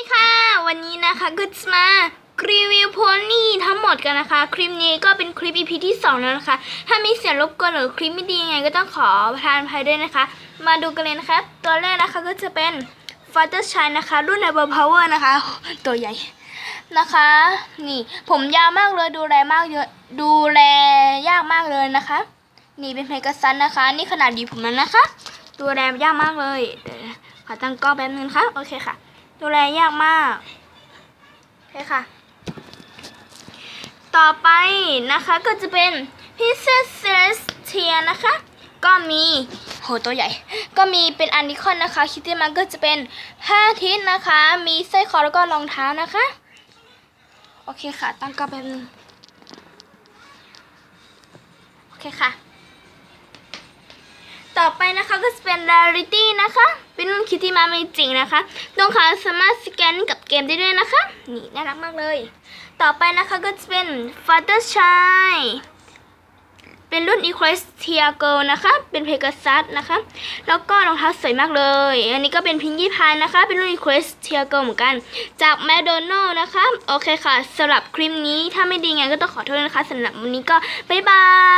นี่ค่ะวันนี้นะคะก็จะมารีวิวโพนี่ทั้งหมดกันนะคะ คลิปนี้ก็เป็นคลิป EP ที่2แล้วนะคะ ถ้ามีเสียงรบกวนหรือคลิปไม่ดียังไงก็ต้องขอประทานภัยด้วยนะคะ มาดูกันเลยนะคะ ตัวแรกนะคะก็จะเป็น f a t e r Shine นะคะ รุ่น Double Power นะคะ ตัวใหญ่นะคะ นี่ผมยาวมากเลยดูแลมากเยอะดูแลยากมากเลยนะคะ นี่เป็นเพก a ซันนะคะ นี่ขนาดดีผมแล้วนะคะ ดูแลยากมากเลยเดี๋ยวขอตั้งกล้องแป๊บนึงนะคะโอเคค่ะ ดูแลยากมากโอเคค่ะ ต่อไปนะคะก็จะเป็น Princess Celestia นะคะ ก็มีโหตัวใหญ่ ก็มีเป็นอันนิคอนนะคะคิดที่มันก็จะเป็น5ทิศนะคะ มีสร้อยคอแล้วก็รองเท้านะคะ โอเคค่ะ ตั้งกล้องแป๊บนึงโอเคค่ะ ต่อไปนะคะก็จะเป็น Rarity นะคะ เป็นรุ่นคิตตี้มาไม่จริงนะคะน้องขาสามารถสแกนกับเกมได้ด้วยนะคะ นี่น่ารักมากเลย ต่อไปนะคะก็จะเป็น Fluttershy เป็นรุ่น Equestria Girl นะคะ เป็น Pegasus นะคะ แล้วก็รองเท้าสวยมากเลย อันนี้ก็เป็น Pinky Pie นะคะ เป็นรุ่น Equestria Girl เหมือนกัน จาก McDonald นะคะ โอเคค่ะสำหรับคลิปนี้ถ้าไม่ดีไงก็ต้องขอโทษนะคะสำหรับวันนี้ก็บ๊ายบาย